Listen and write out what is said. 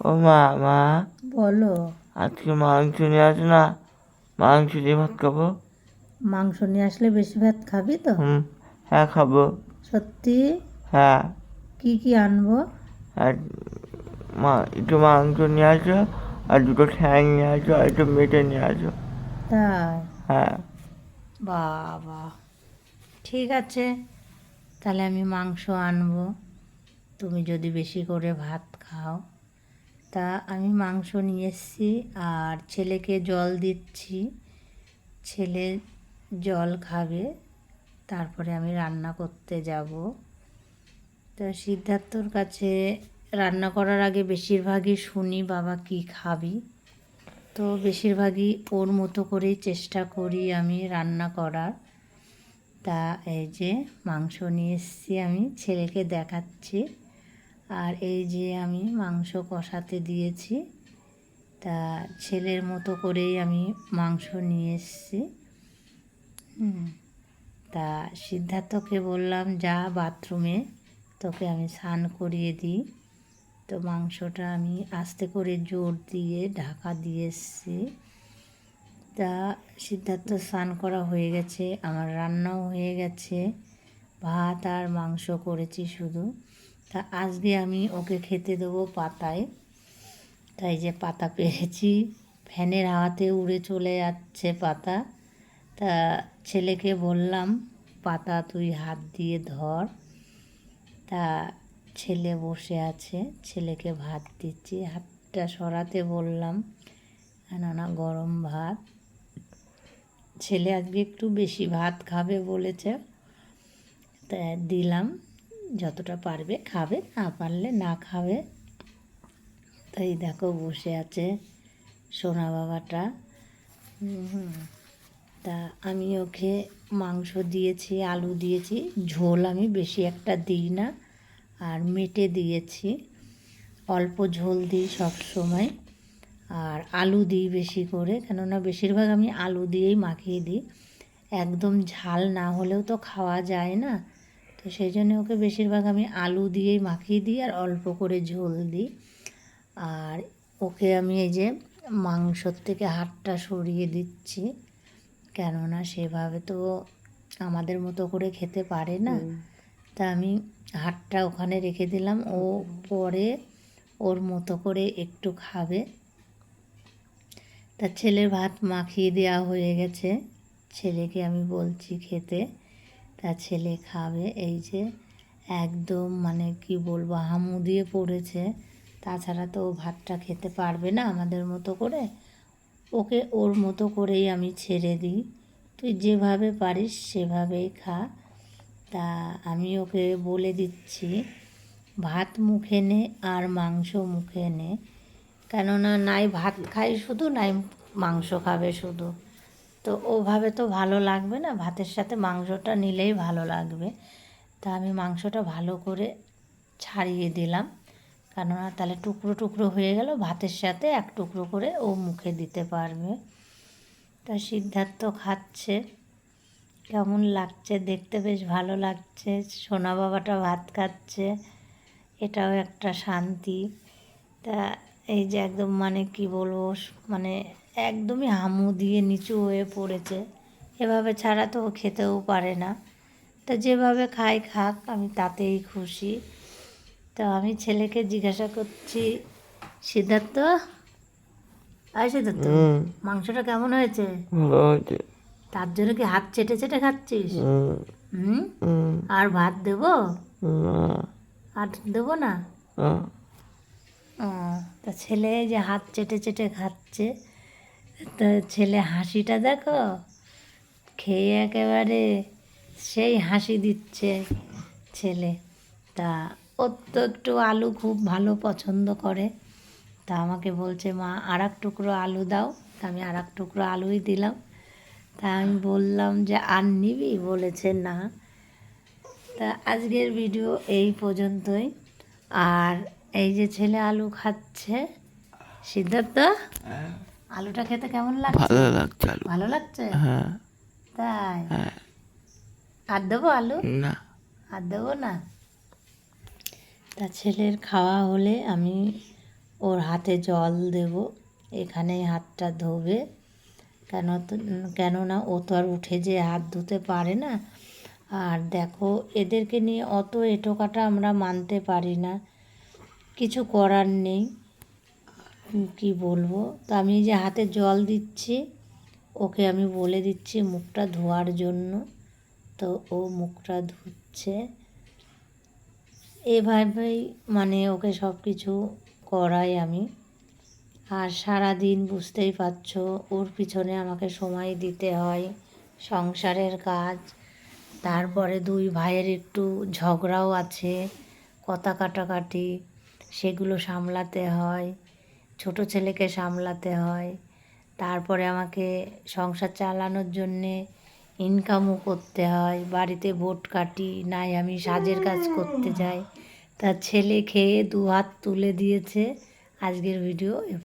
ও মা মা বলো। আজকে মাংস নিয়ে আসো না মাংস দিয়ে ভাত খাব। মাংস নিয়ে আসলে বেশি ভাত খাবি তো? হুম হ্যাঁ খাব। সত্যি? হ্যাঁ। কি কি আনব? আর মা একটু মাংস নিয়ে আসো আর দুটো ঠ্যাং নিয়ে আসো আর একটু মেটে নিয়ে আসো। তাই? হ্যাঁ। বাবা। ঠিক আছে তাহলে আমি মাংস আনব। তুমি যদি বেশি করে ভাত খাও। তা আমি মাংস নিয়ে এসেছি আর ছেলেকে জল দিচ্ছি। ছেলে জল খাবে, তারপরে আমি রান্না করতে যাব। তো সিদ্ধার্থর কাছে রান্না করার আগে বেশিরভাগই শুনি, বাবা, কি খাবি? তো বেশিরভাগই ওর মতো করেই চেষ্টা করি আমি রান্না করার। তা এই যে মাংস নিয়ে এসেছি আমি, ছেলেকে দেখাচ্ছি। আর এই যে আমি মাংস কষাতে দিয়েছি, তা ছেলের মতো করেই আমি মাংস নিয়ে এসেছি। তা সিদ্ধার্থকে বললাম, যা বাথরুমে, তোকে আমি স্নান করিয়ে দিই। তো মাংসটা আমি আস্তে করে জোর দিয়ে ঢাকা দিয়ে এসেছি। তা সিদ্ধার্থ স্নান করা হয়ে গেছে, আমার রান্নাও হয়ে গেছে। ভাত আর মাংস করেছি শুধু। তা আজকে আমি ওকে খেতে দেবো পাতায়। তাই যে পাতা পেরেছি। ফ্যানের হাওয়াতে উড়ে চলে যাচ্ছে পাতা। তা ছেলেকে বললাম, পাতা তুই হাত দিয়ে ধর। তা ছেলে বসে আছে, ছেলেকে ভাত দিচ্ছি। হাতটা সরাতে বললাম কেননা গরম ভাত। ছেলে আজকে একটু বেশি ভাত খাবে বলেছে। তা দিলাম। যতটা পারবে খাবে, না পারলে না খাবে। তাই দেখো বসে আছে সোনা বাবাটা। তা আমি ওকে মাংস দিয়েছি, আলু দিয়েছি। ঝোল আমি বেশি একটা দিই না, আর মেটে দিয়েছি। অল্প ঝোল দিই সব সময়, আর আলু দিই বেশি করে, কেননা বেশিরভাগ আমি আলু দিয়েই মাখিয়ে দিই। একদম ঝাল না হলেও তো খাওয়া যায় না। তো সেই জন্য ওকে বেশিরভাগ আমি আলু দিয়েই মাখিয়ে দিই আর অল্প করে ঝোল দিই। আর ওকে আমি এই যে মাংসর থেকে হাতটা সরিয়ে দিচ্ছি। কেননা সেভাবে তো আমাদের মতো করে খেতে পারে না। তা আমি হাতটা ওখানে রেখে দিলাম। ও পরে ওর মতো করে একটু খাবে। তা ছেলের ভাত মাখিয়ে দেওয়া হয়ে গেছে। ছেলেকে আমি বলছি খেতে। তা ছেলে খাবে, এই যে একদম মানে কি বলব, হামু দিয়ে পড়েছে। তাছাড়া তো ও ভাতটা খেতে পারবে না আমাদের মতো করে। ওকে ওর মতো করেই আমি ছেড়ে দিই। তুই যেভাবে পারিস সেভাবেই খা। তা আমি ওকে বলে দিচ্ছি, ভাত মুখে নে আর মাংস মুখে নে। কেননা নাই ভাত খাই শুধু, নাই মাংস খাবে শুধু। তো ওভাবে তো ভালো লাগবে না। ভাতের সাথে মাংসটা নিলেই ভালো লাগবে। তা আমি মাংসটা ভালো করে ছাড়িয়ে দিলাম। কেননা তাহলে টুকরো টুকরো হয়ে গেল। ভাতের সাথে এক টুকরো করে ও মুখে দিতে পারবে। তা সিদ্ধার্থ খাচ্ছে। কেমন লাগছে? দেখতে বেশ ভালো লাগছে। সোনা বাবাটা ভাত খাচ্ছে। এটাও একটা শান্তি। তা এই যে একদম মানে কি বলব মানে একদমই হামু দিয়ে নিচু হয়ে পড়েছে। এভাবে ছাড়া তো ও খেতেও পারে না। তা যেভাবে খাই খাক আমি তাতেই খুশি। তো আমি ছেলেকে জিজ্ঞাসা করছি সিদ্ধার্থ? আয় সিদ্ধার্থ মাংসটা কেমন হয়েছে? তার জন্য কি হাত চেটে চেটে খাচ্ছিস? হুম। আর ভাত দেবো? আর দেবো না? না। ও তা ছেলে যে হাত চেটে চেটে খাচ্ছে তা ছেলে হাসিটা দেখো? খেয়ে একেবারে সেই হাসি দিচ্ছে ছেলে। তা ওর তো একটু আলু খুব ভালো পছন্দ করে। তা আমাকে বলছে, মা আর এক টুকরো আলু দাও। তা আমি আর এক টুকরো আলুই দিলাম। তা আমি বললাম যে, আর নিবি? বলেছে, না। তা আজকের ভিডিও এই পর্যন্তই। আর এই যে ছেলে আলু খাচ্ছে, সিদ্ধার্থ? আলুটা খেতে কেমন লাগছে? ভালো লাগছে আলু। ভালো লাগছে? হ্যাঁ। তাই? হ্যাঁ। আর দেবো আলু? না। আর দেবো না? তা ছেলের খাওয়া হলে আমি ওর হাতে জল দেব। এখানেই হাতটা ধোবে। কেন তো- কেননা ও তো আর উঠে যে হাত ধুতে পারে না। আর দেখো এদেরকে নিয়ে অত এটোকাটা আমরা মানতে পারি না। কিছু করার নেই। কি বলব? তো আমি যে হাতে জল দিচ্ছি, ওকে আমি বলে দিচ্ছি মুখটা ধোয়ার জন্য। তো ও মুখটা ধুচ্ছে। এভাবেই মানে ওকে সব কিছু করাই আমি। আর সারা দিন বুঝতেই পারছ, ওর পিছনে আমাকে সময় দিতে হয় সংসারের কাজ। তারপরে দুই ভাইয়ের একটু ঝগড়াও আছে, কথা কাটাকাটি, সেগুলো সামলাতে হয়। ছোট ছেলেকে সামলাতে হয়। তারপরে আমাকে সংসার চালানোর জন্যে ইনকামও করতে হয়। বাড়িতে বোট কাটি, নাই আমি সাজের কাজ করতে যাই। তা ছেলে খেয়ে দু হাত তুলে দিয়েছে। আজকের ভিডিও